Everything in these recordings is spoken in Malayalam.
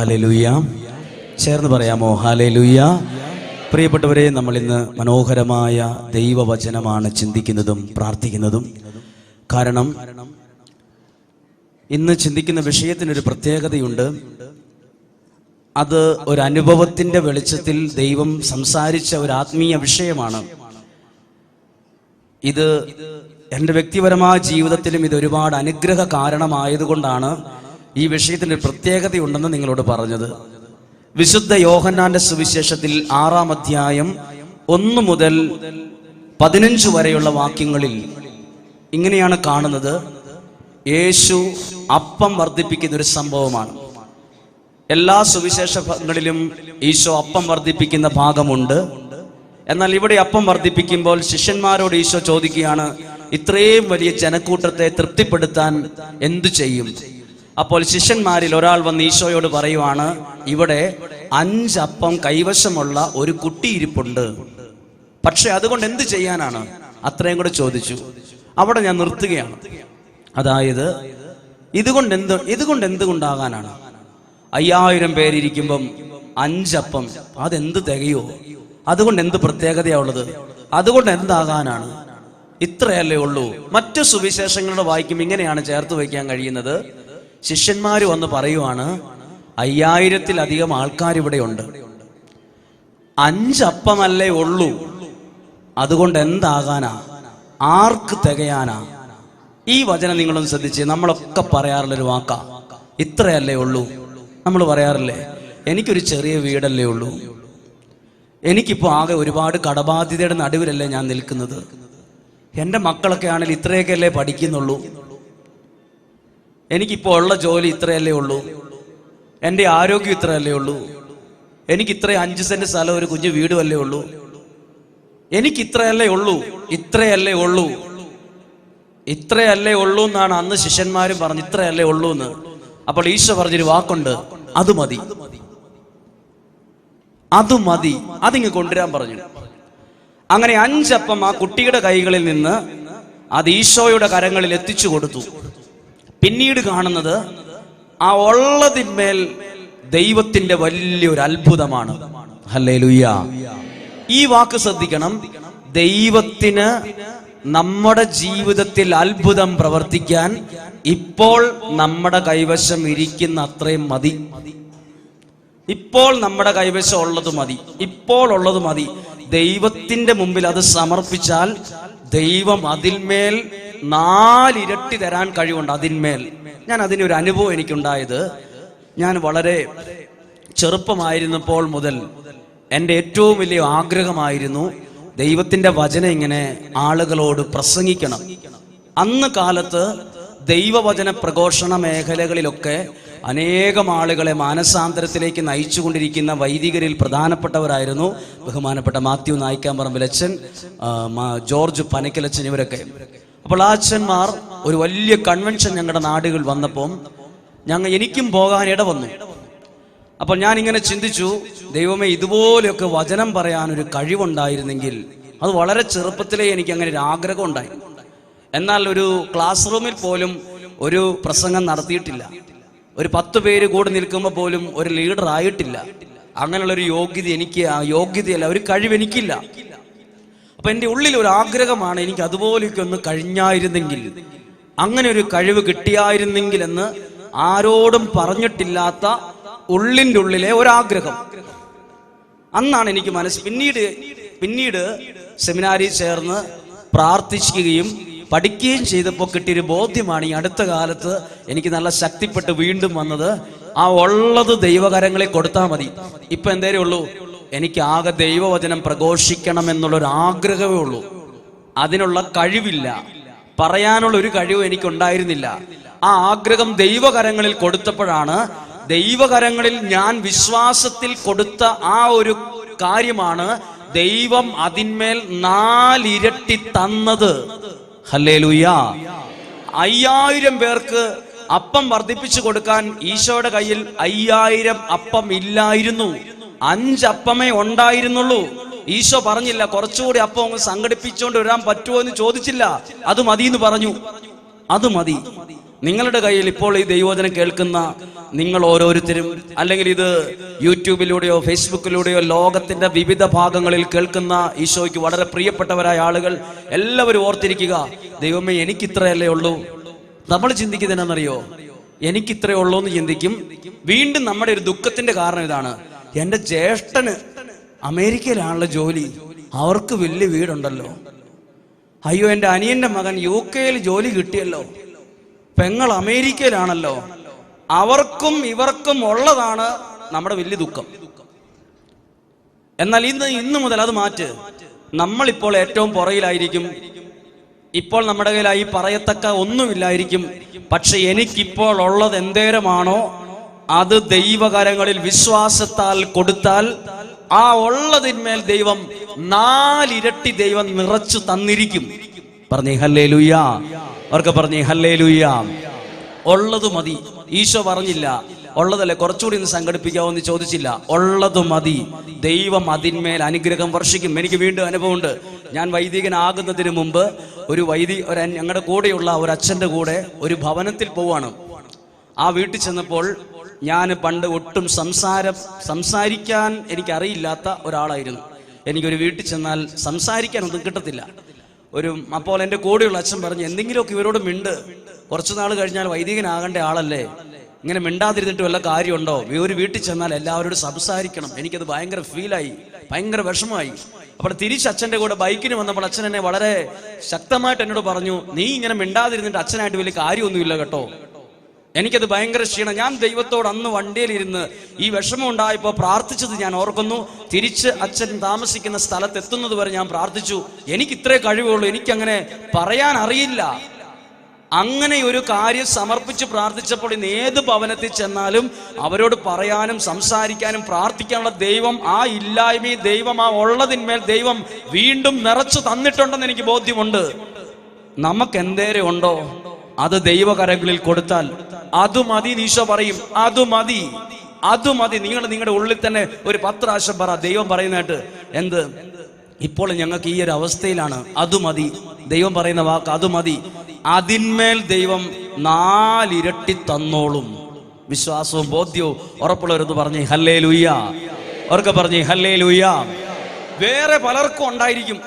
ഹാലലുയ്യ ചേർന്ന് പറയാമോ? ഹാലലുയ്യ പ്രിയപ്പെട്ടവരെ നമ്മൾ ഇന്ന് മനോഹരമായ ദൈവവചനമാണ് ചിന്തിക്കുന്നതും പ്രാർത്ഥിക്കുന്നതും. കാരണം ഇന്ന് ചിന്തിക്കുന്ന വിഷയത്തിനൊരു പ്രത്യേകതയുണ്ട്. അത് ഒരു അനുഭവത്തിന്റെ വെളിച്ചത്തിൽ ദൈവം സംസാരിച്ച ഒരു ആത്മീയ വിഷയമാണ്. ഇത് എന്റെ വ്യക്തിപരമായ ജീവിതത്തിലും ഇത് ഒരുപാട് അനുഗ്രഹ കാരണമായതുകൊണ്ടാണ് ഈ വിഷയത്തിന് ഒരു പ്രത്യേകതയുണ്ടെന്ന് നിങ്ങളോട് പറഞ്ഞത്. വിശുദ്ധ യോഹന്നാന്റെ സുവിശേഷത്തിൽ ആറാം അധ്യായം ഒന്ന് മുതൽ പതിനഞ്ച് വരെയുള്ള വാക്യങ്ങളിൽ ഇങ്ങനെയാണ് കാണുന്നത്. യേശു അപ്പം വർദ്ധിപ്പിക്കുന്ന ഒരു സംഭവമാണ്. എല്ലാ സുവിശേഷങ്ങളിലും ഈശോ അപ്പം വർദ്ധിപ്പിക്കുന്ന ഭാഗമുണ്ട്. എന്നാൽ ഇവിടെ അപ്പം വർദ്ധിപ്പിക്കുമ്പോൾ ശിഷ്യന്മാരോട് ഈശോ ചോദിക്കുകയാണ് ഇത്രയും വലിയ ജനക്കൂട്ടത്തെ തൃപ്തിപ്പെടുത്താൻ എന്തു ചെയ്യും? അപ്പോൾ ശിഷ്യന്മാരിൽ ഒരാൾ വന്ന് ഈശോയോട് പറയുവാണ് ഇവിടെ അഞ്ചപ്പം കൈവശമുള്ള ഒരു കുട്ടി ഇരിപ്പുണ്ട്. പക്ഷെ അതുകൊണ്ട് എന്ത് ചെയ്യാനാണ്? അത്രയും കൂടെ ചോദിച്ചു. അവിടെ ഞാൻ നിർത്തുകയാണ്. അതായത് ഇതുകൊണ്ട് എന്ത് ഇതുകൊണ്ട് എന്തുകൊണ്ടാകാനാണ്? അയ്യായിരം പേരിയ്ക്കുമ്പം അഞ്ചപ്പം അതെന്ത് തികയോ? അതുകൊണ്ട് എന്ത് പ്രത്യേകതയുള്ളത് അതുകൊണ്ട് എന്താകാനാണ്? ഇത്രയല്ലേ ഉള്ളൂ. മറ്റു സുവിശേഷങ്ങളുടെ വായിക്കും ഇങ്ങനെയാണ് ചേർത്ത് വയ്ക്കാൻ കഴിയുന്നത്. ശിഷ്യന്മാർ വന്ന് പറയുവാണ് അയ്യായിരത്തിലധികം ആൾക്കാർ ഇവിടെ ഉണ്ട്. അഞ്ചപ്പമല്ലേ ഉള്ളൂ. അതുകൊണ്ട് എന്താകാനാ ആർക്ക് തികയാനാ? ഈ വചനം നിങ്ങളൊന്ന് ശ്രദ്ധിച്ച് നമ്മളൊക്കെ പറയാറുള്ളൊരു വാക്ക. ഇത്രയല്ലേ ഉള്ളൂ. നമ്മൾ പറയാറില്ലേ എനിക്കൊരു ചെറിയ വീടല്ലേ ഉള്ളൂ. എനിക്കിപ്പോൾ ആകെ ഒരുപാട് കടബാധ്യതയുടെ നടുവിലല്ലേ ഞാൻ നിൽക്കുന്നത്. എന്റെ മക്കളൊക്കെ ആണെങ്കിൽ ഇത്രയൊക്കെ അല്ലേ പഠിക്കുന്നുള്ളൂ. എനിക്കിപ്പോൾ ഉള്ള ജോലി ഇത്രയല്ലേ ഉള്ളൂ? എന്റെ ആരോഗ്യം ഇത്രയല്ലേ ഉള്ളൂ? എനിക്ക് ഇത്ര അഞ്ച് സെന്റ് സ്ഥലം ഒരു കുഞ്ഞു വീടുമല്ലേ ഉള്ളൂ? എനിക്ക് ഇത്രയല്ലേ ഉള്ളൂ? ഇത്രയല്ലേ ഉള്ളൂ? ഇത്രയല്ലേ ഉള്ളൂ എന്നാണ് അന്ന് ശിഷ്യന്മാരും പറഞ്ഞു ഇത്രയല്ലേ ഉള്ളൂ എന്ന്. അപ്പോൾ ഈശോ പറഞ്ഞൊരു വാക്കുണ്ട് അത് മതി. അത് മതി. അതിങ്ങ് കൊണ്ടുവരാൻ പറഞ്ഞു. അങ്ങനെ അഞ്ചപ്പം ആ കുട്ടിയുടെ കൈകളിൽ നിന്ന് അത് ഈശോയുടെ കരങ്ങളിൽ എത്തിച്ചു കൊടുത്തു. പിന്നീട് കാണുന്നത് ആ ഉള്ളതിന്മേൽ ദൈവത്തിന്റെ വലിയൊരു അത്ഭുതമാണ്. ഈ വാക്ക് ശ്രദ്ധിക്കണം. ദൈവത്തിന് നമ്മുടെ ജീവിതത്തിൽ അത്ഭുതം പ്രവർത്തിക്കാൻ ഇപ്പോൾ നമ്മുടെ കൈവശം ഇരിക്കുന്ന അത്രയും മതി. ഇപ്പോൾ നമ്മുടെ കൈവശം ഉള്ളത് മതി. ഇപ്പോൾ ഉള്ളത് മതി. ദൈവത്തിന്റെ മുമ്പിൽ അത് സമർപ്പിച്ചാൽ ദൈവം അതിന്മേൽ നാലിരട്ടി തരാൻ കഴിവുണ്ട് അതിന്മേൽ. ഞാൻ അതിനൊരു അനുഭവം എനിക്കുണ്ടായത് ഞാൻ വളരെ ചെറുപ്പമായിരുന്നപ്പോൾ മുതൽ എന്റെ ഏറ്റവും വലിയ ആഗ്രഹമായിരുന്നു ദൈവത്തിന്റെ വചനം ഇങ്ങനെ ആളുകളോട് പ്രസംഗിക്കണം. അന്ന് കാലത്ത് ദൈവവചന പ്രഘോഷണ മേഖലകളിലൊക്കെ അനേകം ആളുകളെ മാനസാന്തരത്തിലേക്ക് നയിച്ചുകൊണ്ടിരിക്കുന്ന വൈദികരിൽ പ്രധാനപ്പെട്ടവരായിരുന്നു ബഹുമാനപ്പെട്ട മാത്യു നായിക്കാമ്പറമ്പിലച്ചൻ ജോർജ് പനക്കലച്ചൻ ഇവരൊക്കെ. അപ്പോൾ അച്ഛന്മാർ ഒരു വലിയ കൺവെൻഷൻ ഞങ്ങളുടെ നാടുകൾ വന്നപ്പം ഞങ്ങൾ എനിക്കും പോകാൻ ഇട വന്നു അപ്പോൾ ഞാൻ ഇങ്ങനെ ചിന്തിച്ചു ദൈവമേ ഇതുപോലെയൊക്കെ വചനം പറയാൻ ഒരു കഴിവുണ്ടായിരുന്നെങ്കിൽ അത് വളരെ ചെറുപ്പത്തിലേ എനിക്ക് അങ്ങനെ ഒരു ആഗ്രഹം ഉണ്ടായി എന്നാൽ ഒരു ക്ലാസ് റൂമിൽ പോലും ഒരു പ്രസംഗം നടത്തിയിട്ടില്ല. ഒരു പത്ത് പേര് കൂടെ നിൽക്കുമ്പോൾ പോലും ഒരു ലീഡർ ആയിട്ടില്ല. അങ്ങനെയുള്ള ഒരു യോഗ്യത എനിക്ക് ആ യോഗ്യതയല്ല ഒരു കഴിവ് എനിക്കില്ല. അപ്പൊ എന്റെ ഉള്ളിൽ ഒരു ആഗ്രഹമാണ് എനിക്ക് അതുപോലെയൊക്കെ ഒന്ന് കഴിഞ്ഞായിരുന്നെങ്കിൽ അങ്ങനെ ഒരു കഴിവ് കിട്ടിയായിരുന്നെങ്കിൽ എന്ന് ആരോടും പറഞ്ഞിട്ടില്ലാത്ത ഉള്ളിന്റെ ഉള്ളിലെ ഒരാഗ്രഹം. അന്നാണ് എനിക്ക് മനസ്സ് പിന്നീട് പിന്നീട് സെമിനാരിൽ ചേർന്ന് പ്രാർത്ഥിക്കുകയും പഠിക്കുകയും ചെയ്തപ്പോൾ കിട്ടിയൊരു ബോധ്യമാണ് ഈ അടുത്ത കാലത്ത് എനിക്ക് നല്ല ശക്തിപ്പെട്ട് വീണ്ടും വന്നത്. ആ ഉള്ളത് ദൈവകരങ്ങളിൽ കൊടുത്താൽ മതി. ഇപ്പൊ എന്തേലും ഉള്ളൂ? എനിക്ക് ആകെ ദൈവവചനം പ്രഘോഷിക്കണം എന്നുള്ളൊരു ആഗ്രഹമേ ഉള്ളൂ. അതിനുള്ള കഴിവില്ല. പറയാനുള്ള ഒരു കഴിവ് എനിക്കുണ്ടായിരുന്നില്ല. ആ ആഗ്രഹം ദൈവകരങ്ങളിൽ കൊടുത്തപ്പോഴാണ് ദൈവകരങ്ങളിൽ ഞാൻ വിശ്വാസത്തിൽ കൊടുത്ത ആ ഒരു കാര്യമാണ് ദൈവം അതിന്മേൽ നാലിരട്ടി തന്നത്. ഹല്ലേലൂയ. അയ്യായിരം പേർക്ക് അപ്പം വർദ്ധിപ്പിച്ചു കൊടുക്കാൻ ഈശോയുടെ കയ്യിൽ അയ്യായിരം അപ്പം ഇല്ലായിരുന്നു. അഞ്ചപ്പമേ ഉണ്ടായിരുന്നുള്ളൂ. ഈശോ പറഞ്ഞില്ല കുറച്ചുകൂടി അപ്പം അങ്ങ് സംഘടിപ്പിച്ചുകൊണ്ട് വരാൻ പറ്റുമോ എന്ന് ചോദിച്ചില്ല. അത് മതി എന്ന് പറഞ്ഞു. അത് മതി. നിങ്ങളുടെ കയ്യിൽ ഇപ്പോൾ ഈ ദൈവോധനം കേൾക്കുന്ന നിങ്ങൾ ഓരോരുത്തരും അല്ലെങ്കിൽ ഇത് യൂട്യൂബിലൂടെയോ ഫേസ്ബുക്കിലൂടെയോ ലോകത്തിന്റെ വിവിധ ഭാഗങ്ങളിൽ കേൾക്കുന്ന ഈശോയ്ക്ക് വളരെ പ്രിയപ്പെട്ടവരായ ആളുകൾ എല്ലാവരും ഓർത്തിരിക്കുക ദൈവമേ എനിക്ക് ഇത്രയല്ലേ ഉള്ളൂ. നമ്മൾ ചിന്തിക്കുന്നതിനെന്നറിയോ എനിക്ക് ഇത്രയേ ഉള്ളൂ എന്ന് ചിന്തിക്കും. വീണ്ടും നമ്മുടെ ഒരു ദുഃഖത്തിന്റെ കാരണം ഇതാണ്. എന്റെ ജ്യേഷ്ഠന് അമേരിക്കയിലാണല്ലോ ജോലി. അവർക്ക് വലിയ വീടുണ്ടല്ലോ. അയ്യോ എന്റെ അനിയന്റെ മകൻ യു കെയിൽ ജോലി കിട്ടിയല്ലോ. പെങ്ങൾ അമേരിക്കയിലാണല്ലോ. അവർക്കും ഇവർക്കും ഉള്ളതാണ് നമ്മുടെ വലിയ ദുഃഖം. എന്നാൽ ഇന്ന് ഇന്ന് മുതൽ അത് മാറ്റ്. നമ്മളിപ്പോൾ ഏറ്റവും പുറയിലായിരിക്കും ഇപ്പോൾ നമ്മുടെ കയ്യിലായി പറയത്തക്ക ഒന്നുമില്ലായിരിക്കും. പക്ഷെ എനിക്കിപ്പോൾ ഉള്ളത് എന്തേരമാണോ അത് ദൈവകരങ്ങളിൽ വിശ്വാസത്താൽ കൊടുത്താൽ ആ ഉള്ളതിന്മേൽ ദൈവം നാലിരട്ടി ദൈവം നിറച്ചു തന്നിരിക്കും. പറഞ്ഞേ ഹല്ലേ ലുയാ അവർക്ക് പറഞ്ഞേ ഹല്ലേ ലുയാ ഉള്ളത് മതി. ഈശോ പറഞ്ഞില്ല ഉള്ളതല്ലേ? കുറച്ചുകൂടി ഒന്ന് സംഘടിപ്പിക്കാവോ എന്ന് ചോദിച്ചില്ല. ഉള്ളത് മതി. ദൈവം അതിന്മേൽ അനുഗ്രഹം വർഷിക്കും. എനിക്ക് വീണ്ടും അനുഭവമുണ്ട്. ഞാൻ വൈദികനാകുന്നതിന് മുമ്പ് ഒരു വൈദി ഒരു ഞങ്ങളുടെ കൂടെയുള്ള ഒരു അച്ഛന്റെ കൂടെ ഒരു ഭവനത്തിൽ പോവാണ്. ആ വീട്ടിൽ ചെന്നപ്പോൾ ഞാൻ പണ്ട് ഒട്ടും സംസാരം സംസാരിക്കാൻ എനിക്കറിയില്ലാത്ത ഒരാളായിരുന്നു. എനിക്കൊരു വീട്ടിൽ ചെന്നാൽ സംസാരിക്കാൻ ഒന്നും കിട്ടത്തില്ല. ഒരു അപ്പോൾ എന്റെ കൂടെയുള്ള അച്ഛൻ പറഞ്ഞു എന്തെങ്കിലുമൊക്കെ ഇവരോട് മിണ്ട്. കുറച്ചു നാൾ കഴിഞ്ഞാൽ വൈദികനാകേണ്ട ആളല്ലേ? ഇങ്ങനെ മിണ്ടാതിരുന്നിട്ട് വല്ല കാര്യമുണ്ടോ? ഒരു വീട്ടിൽ ചെന്നാൽ എല്ലാവരോടും സംസാരിക്കണം. എനിക്കത് ഭയങ്കര ഫീലായി ഭയങ്കര വിഷമമായി. അപ്പോൾ തിരിച്ച് അച്ഛന്റെ കൂടെ ബൈക്കിന് വന്നപ്പോൾ അച്ഛൻ എന്നെ വളരെ ശക്തമായിട്ട് എന്നോട് പറഞ്ഞു നീ ഇങ്ങനെ മിണ്ടാതിരുന്നിട്ട് അച്ഛനായിട്ട് വലിയ കാര്യമൊന്നുമില്ല കേട്ടോ. എനിക്കത് ഭയങ്കര ക്ഷീണം. ഞാൻ ദൈവത്തോട് അന്ന് വണ്ടിയിലിരുന്ന് ഈ വിഷമം ഉണ്ടായപ്പോൾ പ്രാർത്ഥിച്ചത് ഞാൻ ഓർക്കുന്നു. തിരിച്ച് അച്ഛൻ താമസിക്കുന്ന സ്ഥലത്ത് എത്തുന്നത് വരെ ഞാൻ പ്രാർത്ഥിച്ചു. എനിക്ക് ഇത്രേ കഴിവുള്ളൂ. എനിക്കങ്ങനെ പറയാൻ അറിയില്ല. അങ്ങനെ ഒരു കാര്യം സമർപ്പിച്ച് പ്രാർത്ഥിച്ചപ്പോൾ ഇന്ന് ഏത് ഭവനത്തിൽ ചെന്നാലും അവരോട് പറയാനും സംസാരിക്കാനും പ്രാർത്ഥിക്കാനുള്ള ദൈവം ആ ഇല്ലായ്മയും ദൈവം ആ ഉള്ളതിന്മേൽ ദൈവം വീണ്ടും നിറച്ചു തന്നിട്ടുണ്ടെന്ന് എനിക്ക് ബോധ്യമുണ്ട്. നമുക്ക് എന്തേരെ ഉണ്ടോ? അത് ദൈവകരങ്ങളിൽ കൊടുത്താൽ അത് മതി ഈശോ പറയും. അത് മതി. അത് മതി. നിങ്ങൾ നിങ്ങളുടെ ഉള്ളിൽ തന്നെ ഒരു പത്രാശം പറ. ദൈവം പറയുന്നതായിട്ട് എന്ത്? ഇപ്പോൾ ഞങ്ങൾക്ക് ഈ ഒരു അവസ്ഥയിലാണ്. അത് മതി. ദൈവം പറയുന്ന വാക്ക് അത് മതി. അതിന്മേൽ ദൈവം നാലിരട്ടി തന്നോളും. വിശ്വാസവും ബോധ്യവും ഉറപ്പുള്ളവരെന്ന് പറഞ്ഞേ ഹല്ലേ ലുയ്യ അവർക്ക് പറഞ്ഞേ ഹല്ലേ ലുയ്യ വേറെ പലർക്കും ഉണ്ടായിരിക്കും.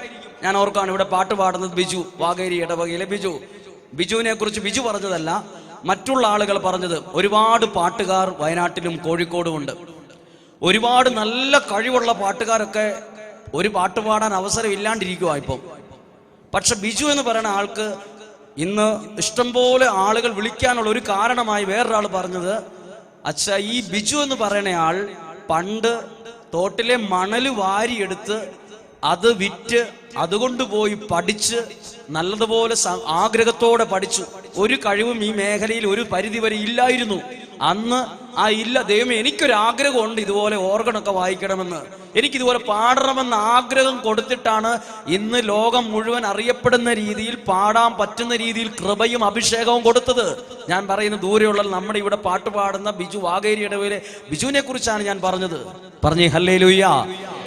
ഞാൻ ഓർക്കാണ് ഇവിടെ പാട്ട് പാടുന്നത് ബിജു വാഗേരി ഇടവകയിലെ ബിജു. ബിജുവിനെ കുറിച്ച് ബിജു പറഞ്ഞതല്ല. മറ്റുള്ള ആളുകൾ പറഞ്ഞത് ഒരുപാട് പാട്ടുകാർ വയനാട്ടിലും കോഴിക്കോടും ഉണ്ട്. ഒരുപാട് നല്ല കഴിവുള്ള പാട്ടുകാരൊക്കെ ഒരു പാട്ട് പാടാൻ അവസരം ഇല്ലാണ്ടിരിക്കുക ഇപ്പം. പക്ഷെ ബിജു എന്ന് പറയുന്ന ആൾക്ക് ഇന്ന് ഇഷ്ടംപോലെ ആളുകൾ വിളിക്കാനുള്ള ഒരു കാരണമായി വേറൊരാൾ പറഞ്ഞത് അച്ഛ ഈ ബിജു എന്ന് പറയുന്ന ആൾ പണ്ട് തോട്ടിലെ മണൽ വാരിയെടുത്ത് അത് വിറ്റ് അതുകൊണ്ട് പോയി പഠിച്ച് നല്ലതുപോലെ ആഗ്രഹത്തോടെ പഠിച്ചു. ഒരു കഴിവും ഈ മേഖലയിൽ ഒരു പരിധി വരെ ഇല്ലായിരുന്നു. അന്ന് ആ ഇല്ല ദൈവം എനിക്കൊരു ആഗ്രഹമുണ്ട് ഇതുപോലെ ഓർഗണൊക്കെ വായിക്കണമെന്ന്. എനിക്കിതുപോലെ പാടണമെന്ന് ആഗ്രഹം കൊടുത്തിട്ടാണ് ഇന്ന് ലോകം മുഴുവൻ അറിയപ്പെടുന്ന രീതിയിൽ പാടാൻ പറ്റുന്ന രീതിയിൽ കൃപയും അഭിഷേകവും കൊടുത്തത്. ഞാൻ പറയുന്ന ദൂരെയുള്ള നമ്മുടെ ഇവിടെ പാട്ട് പാടുന്ന ബിജു വാഗേരി ഇടവേലെ ബിജുവിനെ കുറിച്ചാണ് ഞാൻ പറഞ്ഞത്. പറഞ്ഞേ ഹല്ലേ ലുയ്യ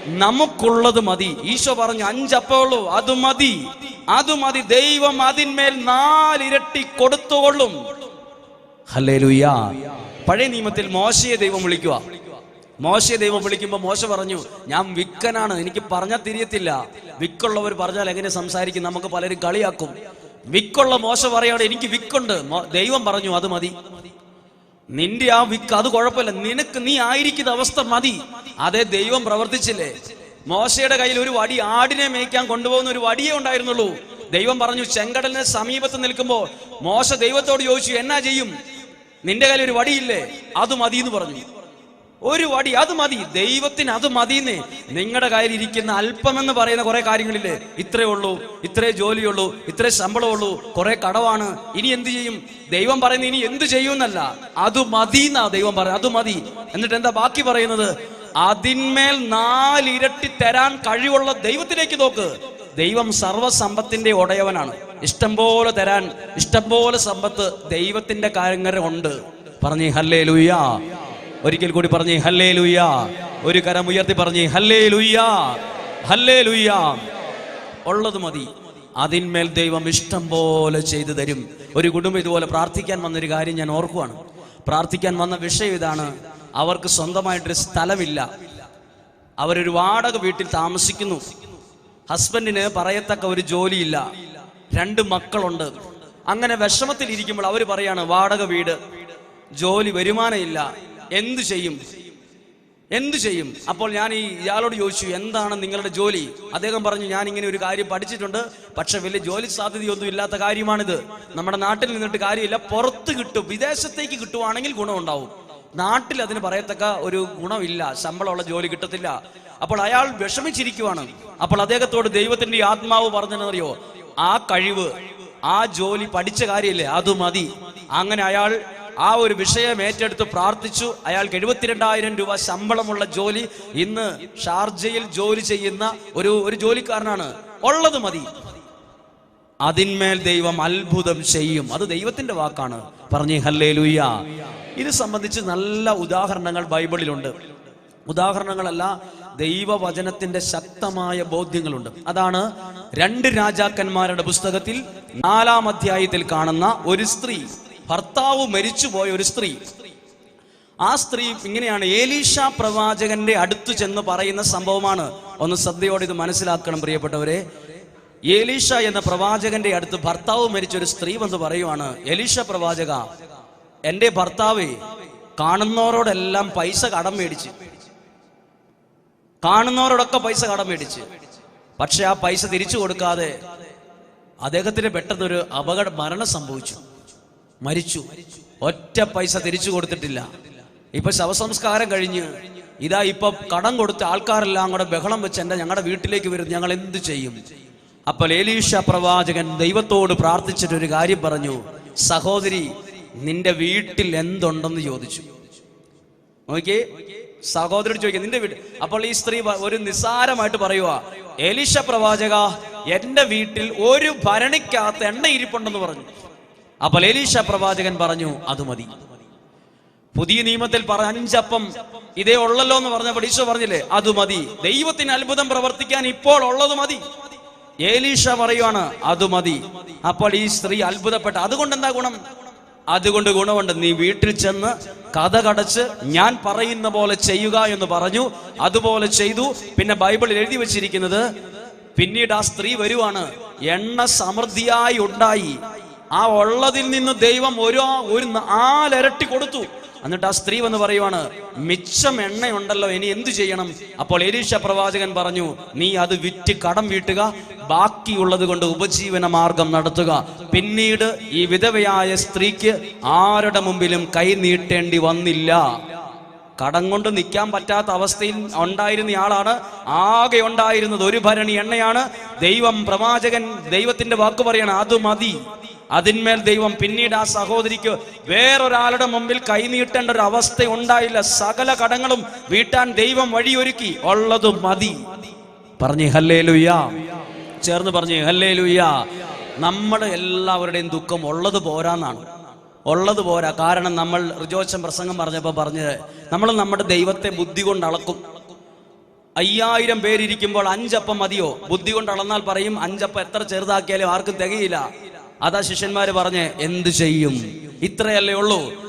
നമുക്കുള്ളത് മതി. ഈശോ പറഞ്ഞു അഞ്ചപ്പേ ഉള്ളൂ അത് മതി. അത് മതി. ദൈവം അതിന്മേൽ നാലിരട്ടി കൊടുത്തുകൊള്ളും. ഹല്ലേലൂയ പഴയ നിയമത്തിൽ മോശയെ ദൈവം വിളിക്കുക. മോശയെ ദൈവം വിളിക്കുമ്പോൾ മോശ പറഞ്ഞു ഞാൻ വിക്കനാണ്. എനിക്ക് പറഞ്ഞാൽ തിരിയത്തില്ല. വിക്കുള്ളവർ പറഞ്ഞാൽ എങ്ങനെ സംസാരിക്കും? നമുക്ക് പലരും കളിയാക്കും. വിക്കുള്ള മോശ പറയാണ് എനിക്ക് വിക്കുണ്ട്. ദൈവം പറഞ്ഞു അത് മതി. നിന്റെ ആ വിക്ക് അത് കുഴപ്പമില്ല. നിനക്ക് നീ ആയിരിക്കുന്ന അവസ്ഥ മതി. അതേ ദൈവം പ്രവർത്തിച്ചില്ലേ? മോശയുടെ കയ്യിൽ ഒരു വടി ആടിനെ മേയ്ക്കാൻ കൊണ്ടുപോകുന്ന ഒരു വടിയേ ഉണ്ടായിരുന്നുള്ളൂ. ദൈവം പറഞ്ഞു ചെങ്കടലിന് സമീപത്ത് നിൽക്കുമ്പോൾ മോശ ദൈവത്തോട് ചോദിച്ചു എന്നാ ചെയ്യും? നിന്റെ കയ്യിൽ ഒരു വടിയില്ലേ? അത് മതി എന്ന് പറഞ്ഞു. ഒരു വടി അത് മതി. ദൈവത്തിന് അത് മതി നിങ്ങളുടെ കയ്യിൽ ഇരിക്കുന്ന അല്പമെന്ന് പറയുന്ന കുറെ കാര്യങ്ങളില്ലേ? ഇത്രേ ഉള്ളൂ ഇത്രേ ജോലിയുള്ളൂ ഇത്രേ ശമ്പളമുള്ളൂ കുറെ കടവാണ്. ഇനി എന്ത് ചെയ്യും? ദൈവം പറയുന്നത് ഇനി എന്ത് ചെയ്യുമെന്നല്ല. അത് മതി എന്നാ ദൈവം പറയുന്നത്. അത് മതി. എന്നിട്ട് എന്താ ബാക്കി പറയുന്നത്? അതിന്മേൽ നാലിരട്ടി തരാൻ കഴിവുള്ള ദൈവത്തിലേക്ക് നോക്ക്. ദൈവം സർവസമ്പത്തിന്റെ ഉടയവനാണ്. ഇഷ്ടം പോലെ തരാൻ ഇഷ്ടം പോലെ സമ്പത്ത് ദൈവത്തിന്റെ കാര്യങ്ങൾ ഉണ്ട്. പറഞ്ഞേ ഹല്ലേ ലുയ്യ ഒരിക്കൽ കൂടി പറഞ്ഞേ ഹല്ലേ ലുയ്യ ഒരു കരം ഉയർത്തി പറഞ്ഞേ ഹല്ലേ ലുയ്യ ഹല്ലേ ലുയ്യ ഉള്ളത് മതി. അതിന്മേൽ ദൈവം ഇഷ്ടം പോലെ ചെയ്തു തരും. ഒരു കുടുംബം ഇതുപോലെ പ്രാർത്ഥിക്കാൻ വന്നൊരു കാര്യം ഞാൻ ഓർക്കുവാണ്. പ്രാർത്ഥിക്കാൻ വന്ന വിഷയം ഇതാണ്. അവർക്ക് സ്വന്തമായിട്ടൊരു സ്ഥലമില്ല. അവരൊരു വാടക വീട്ടിൽ താമസിക്കുന്നു. ഹസ്ബൻഡിന് പറയത്തക്ക ഒരു ജോലിയില്ല. രണ്ട് മക്കളുണ്ട്. അങ്ങനെ വിഷമത്തിൽ ഇരിക്കുമ്പോൾ അവർ പറയാണ് വാടക വീട് ജോലി വരുമാനമില്ല എന്തു ചെയ്യും? എന്തു ചെയ്യും? അപ്പോൾ ഞാൻ ഈ ഇയാളോട് ചോദിച്ചു എന്താണ് നിങ്ങളുടെ ജോലി? അദ്ദേഹം പറഞ്ഞു ഞാൻ ഇങ്ങനെ ഒരു കാര്യം പഠിച്ചിട്ടുണ്ട്. പക്ഷെ വലിയ ജോലി സാധ്യതയൊന്നും ഇല്ലാത്ത കാര്യമാണിത്. നമ്മുടെ നാട്ടിൽ നിന്നിട്ട് കാര്യമില്ല. പുറത്ത് കിട്ടും. വിദേശത്തേക്ക് കിട്ടുവാണെങ്കിൽ ഗുണമുണ്ടാവും. നാട്ടിൽ അതിന് പറയത്തക്ക ഒരു ഗുണമില്ല ശമ്പളമുള്ള ജോലി കിട്ടത്തില്ല. അപ്പോൾ അയാൾ വിഷമിച്ചിരിക്കുവാണ്. അപ്പോൾ അദ്ദേഹത്തോട് ദൈവത്തിന്റെ ആത്മാവ് പറഞ്ഞെന്നറിയോ ആ കഴിവ് ആ ജോലി പഠിച്ച കാര്യമില്ലേ അത് മതി. അങ്ങനെ അയാൾ ആ ഒരു വിഷയം ഏറ്റെടുത്ത് പ്രാർത്ഥിച്ചു. അയാൾക്ക് എഴുപത്തിരണ്ടായിരം രൂപ ശമ്പളമുള്ള ജോലി ഇന്ന് ഷാർജയിൽ ജോലി ചെയ്യുന്ന ഒരു ഒരു ജോലിക്കാരനാണ്. ഉള്ളത് മതി. അതിന്മേൽ ദൈവം അത്ഭുതം ചെയ്യും. അത് ദൈവത്തിന്റെ വാക്കാണ്. പറഞ്ഞേ ഹല്ലേ ലുയ്യ ഇത് സംബന്ധിച്ച് നല്ല ഉദാഹരണങ്ങൾ ബൈബിളിലുണ്ട്. ഉദാഹരണങ്ങളല്ല ദൈവവചനത്തിന്റെ ശക്തമായ ബോധ്യങ്ങളുണ്ട്. അതാണ് രണ്ട് രാജാക്കന്മാരുടെ പുസ്തകത്തിൽ നാലാം അധ്യായത്തിൽ കാണുന്ന ഒരു സ്ത്രീ ഭർത്താവ് മരിച്ചുപോയ ഒരു സ്ത്രീ. ആ സ്ത്രീ ഇങ്ങനെയാണ് ഏലീഷ പ്രവാചകന്റെ അടുത്ത് ചെന്ന് പറയുന്ന സംഭവമാണ്. ഒന്ന് ശ്രദ്ധയോടെ ഇത് മനസ്സിലാക്കണം പ്രിയപ്പെട്ടവരെ. ഏലീഷ എന്ന പ്രവാചകന്റെ അടുത്ത് ഭർത്താവ് മരിച്ച ഒരു സ്ത്രീ വന്ന് പറയുവാണ് എലീഷ പ്രവാചക എന്റെ ഭർത്താവ് കാണുന്നവരോടെല്ലാം പൈസ കടം മേടിച്ച്. കാണുന്നവരോടൊക്കെ പൈസ കടം മേടിച്ച്. പക്ഷെ ആ പൈസ തിരിച്ചു കൊടുക്കാതെ അദ്ദേഹത്തിന് പെട്ടെന്നൊരു അപകട മരണം സംഭവിച്ചു. മരിച്ചു. ഒറ്റ പൈസ തിരിച്ചു കൊടുത്തിട്ടില്ല. ഇപ്പൊ ശവസംസ്കാരം കഴിഞ്ഞ് ഇതാ ഇപ്പൊ കടം കൊടുത്ത ആൾക്കാരെല്ലാം കൂടെ ബഹളം വെച്ച് എന്റെ ഞങ്ങളുടെ വീട്ടിലേക്ക് വരും ഞങ്ങൾ എന്ത് ചെയ്യും? അപ്പോൾ ഏലീഷ പ്രവാചകൻ ദൈവത്തോട് പ്രാർത്ഥിച്ചിട്ട് ഒരു കാര്യം പറഞ്ഞു. സഹോദരി നിന്റെ വീട്ടിൽ എന്തുണ്ടെന്ന് ചോദിച്ചു. നോക്കിയേ സഹോദരൻ ചോദിക്കുക നിന്റെ വീട്ടിൽ അപ്പോൾ ഈ സ്ത്രീ ഒരു നിസാരമായിട്ട് പറയുക എലിശ പ്രവാചക എന്റെ വീട്ടിൽ ഒരു ഭരണിക്കകത്ത് എണ്ണ ഇരിപ്പുണ്ടെന്ന് പറഞ്ഞു. അപ്പോൾ എലീശ പ്രവാചകൻ പറഞ്ഞു അത് മതി. പുതിയ നിയമത്തിൽ പറ അഞ്ചപ്പം ഇതേ ഉള്ളല്ലോ എന്ന് പറഞ്ഞപ്പോൾ ഈശോ പറഞ്ഞില്ലേ അത് മതി. ദൈവത്തിന് അത്ഭുതം പ്രവർത്തിക്കാൻ ഇപ്പോൾ ഉള്ളത് മതി. ഏലീഷ പറയുവാണ് അത് മതി. അപ്പോൾ ഈ സ്ത്രീ അത്ഭുതപ്പെട്ട അതുകൊണ്ട് എന്താ ഗുണം? അതുകൊണ്ട് ഗുണമുണ്ട്. നീ വീട്ടിൽ ചെന്ന് കഥ കടച്ച് ഞാൻ പറയുന്ന പോലെ ചെയ്യുക എന്ന് പറഞ്ഞു. അതുപോലെ ചെയ്തു. പിന്നെ ബൈബിളിൽ എഴുതി വെച്ചിരിക്കുന്നത് പിന്നീട് ആ സ്ത്രീ വരുവാണ്. എണ്ണ സമൃദ്ധിയായി ഉണ്ടായി. ആ ഉള്ളതിൽ നിന്ന് ദൈവം ഒരു ഒരു നാലരട്ടി കൊടുത്തു. എന്നിട്ട് ആ സ്ത്രീ വന്ന് പറയുവാണ് മിച്ചം എണ്ണയുണ്ടല്ലോ ഇനി എന്തു ചെയ്യണം? അപ്പോൾ എലീഷ പ്രവാചകൻ പറഞ്ഞു നീ അത് വിറ്റ് കടം വീട്ടുക ബാക്കിയുള്ളത് കൊണ്ട് ഉപജീവന മാർഗം നടത്തുക. പിന്നീട് ഈ വിധവയായ സ്ത്രീക്ക് ആരുടെ മുമ്പിലും കൈ നീട്ടേണ്ടി വന്നില്ല. കടം കൊണ്ട് നിൽക്കാൻ പറ്റാത്ത അവസ്ഥയിൽ ഉണ്ടായിരുന്ന ആളാണ്. ആകെ ഉണ്ടായിരുന്നത് ഒരു ഭരണി എണ്ണയാണ്. ദൈവം പ്രവാചകൻ ദൈവത്തിന്റെ വാക്ക് പറയാണ് അത് മതി. അതിന്മേൽ ദൈവം പിന്നീട് ആ സഹോദരിക്ക് വേറൊരാളുടെ മുമ്പിൽ കൈനീട്ടേണ്ട ഒരു അവസ്ഥ ഉണ്ടായില്ല സകല കടങ്ങളും വീട്ടാൻ ദൈവം വഴിയൊരുക്കി. ഉള്ളത് മതി. പറഞ്ഞേ ഹല്ലേ ലുയ്യാ ചേർന്ന് പറഞ്ഞേ ഹല്ലേ ലുയ്യാ നമ്മുടെ എല്ലാവരുടെയും ദുഃഖം ഉള്ളത് പോരാന്നാണ്. ഉള്ളത് പോരാ. കാരണം നമ്മൾ റിജോച്ചൻ പ്രസംഗം പറഞ്ഞപ്പോൾ പറഞ്ഞത് നമ്മൾ നമ്മുടെ ദൈവത്തെ ബുദ്ധി കൊണ്ട് അളക്കും. അയ്യായിരം പേരിയ്ക്കുമ്പോൾ അഞ്ചപ്പം മതിയോ? ബുദ്ധി കൊണ്ട് അളന്നാൽ പറയും അഞ്ചപ്പം എത്ര ചെറുതാക്കിയാലും ആർക്കും തികയില്ല. അതാ ശിഷ്യന്മാര് പറഞ്ഞ് എന്ത് ചെയ്യും? ഇത്രയല്ലേ ഉള്ളൂ.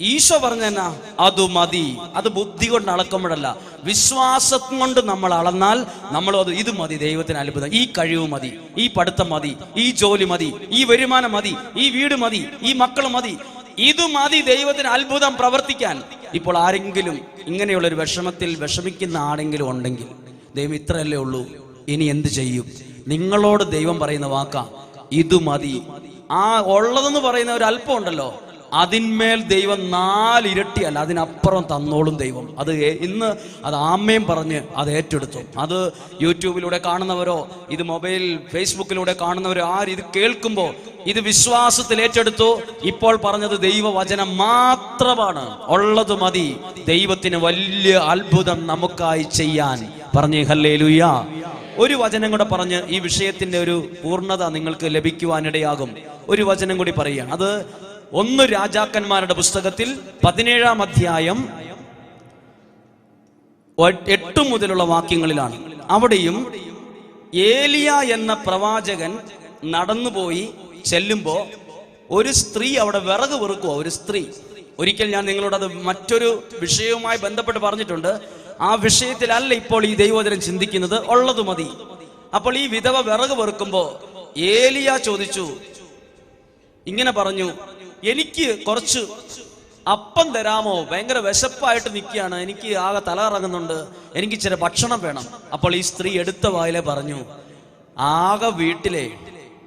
ഈശോ പറഞ്ഞാ അത് മതി. അത് ബുദ്ധി കൊണ്ട് അളക്കുമ്പോഴല്ല. വിശ്വാസം കൊണ്ട് നമ്മൾ അളന്നാൽ നമ്മൾ അത് ഇത് മതി ദൈവത്തിന് അത്ഭുതം. ഈ കഴിവ് മതി ഈ പഠിത്തം മതി ഈ ജോലി മതി ഈ വരുമാനം മതി ഈ വീട് മതി ഈ മക്കൾ മതി. ഇത് മതി ദൈവത്തിന് അത്ഭുതം പ്രവർത്തിക്കാൻ. ഇപ്പോൾ ആരെങ്കിലും ഇങ്ങനെയുള്ള ഒരു വിഷമത്തിൽ വിഷമിക്കുന്ന ആരെങ്കിലും ഉണ്ടെങ്കിൽ ദൈവം ഇത്രയല്ലേ ഉള്ളൂ. ഇനി എന്ത് ചെയ്യും? നിങ്ങളോട് ദൈവം പറയുന്ന വാക്കാ ഇത് മതി. ആ ഉള്ളതെന്ന് പറയുന്ന ഒരു അല്പം ഉണ്ടല്ലോ. അതിന്മേൽ ദൈവം നാലിരട്ടിയല്ല അതിനപ്പുറം തന്നോളും ദൈവം. അത് ഇന്ന് അത് ആമ്മയും പറഞ്ഞ് അത് ഏറ്റെടുത്തു. അത് യൂട്യൂബിലൂടെ കാണുന്നവരോ ഇത് മൊബൈൽ ഫേസ്ബുക്കിലൂടെ കാണുന്നവരോ ആര് ഇത് കേൾക്കുമ്പോൾ ഇത് വിശ്വാസത്തിൽ ഏറ്റെടുത്തു. ഇപ്പോൾ പറഞ്ഞത് ദൈവവചനം മാത്രമാണ്. ഉള്ളത് മതി. ദൈവത്തിന് വലിയ അത്ഭുതം നമുക്കായി ചെയ്യാൻ. പറഞ്ഞു ഹല്ലേ ഒരു വചനം കൂടെ പറഞ്ഞ് ഈ വിഷയത്തിന്റെ ഒരു പൂർണത നിങ്ങൾക്ക് ലഭിക്കുവാനിടയാകും. ഒരു വചനം കൂടി പറയുക അത് ഒന്ന് രാജാക്കന്മാരുടെ പുസ്തകത്തിൽ പതിനേഴാം അധ്യായം എട്ട് മുതലുള്ള വാക്യങ്ങളിലാണ്. അവിടെയും ഏലിയ എന്ന പ്രവാചകൻ നടന്നുപോയി ചെല്ലുമ്പോ ഒരു സ്ത്രീ അവിടെ വിറക് വെറുക്കുക ഒരു സ്ത്രീ. ഒരിക്കൽ ഞാൻ നിങ്ങളോട് അത് മറ്റൊരു വിഷയവുമായി ബന്ധപ്പെട്ട് പറഞ്ഞിട്ടുണ്ട്. ആ വിഷയത്തിലല്ല ഇപ്പോൾ ഈ ദൈവോദരം ചിന്തിക്കുന്നത്. ഉള്ളത് മതി. അപ്പോൾ ഈ വിധവ വിറക് വെറുക്കുമ്പോ ഏലിയ ചോദിച്ചു ഇങ്ങനെ പറഞ്ഞു എനിക്ക് കുറച്ച് അപ്പം തരാമോ? ഭയങ്കര വിശപ്പായിട്ട് നിൽക്കുകയാണ്. എനിക്ക് ആകെ തല ഇറങ്ങുന്നുണ്ട് എനിക്ക് ചില ഭക്ഷണം വേണം. അപ്പോൾ ഈ സ്ത്രീ എടുത്ത വായിലെ പറഞ്ഞു ആകെ വീട്ടിലെ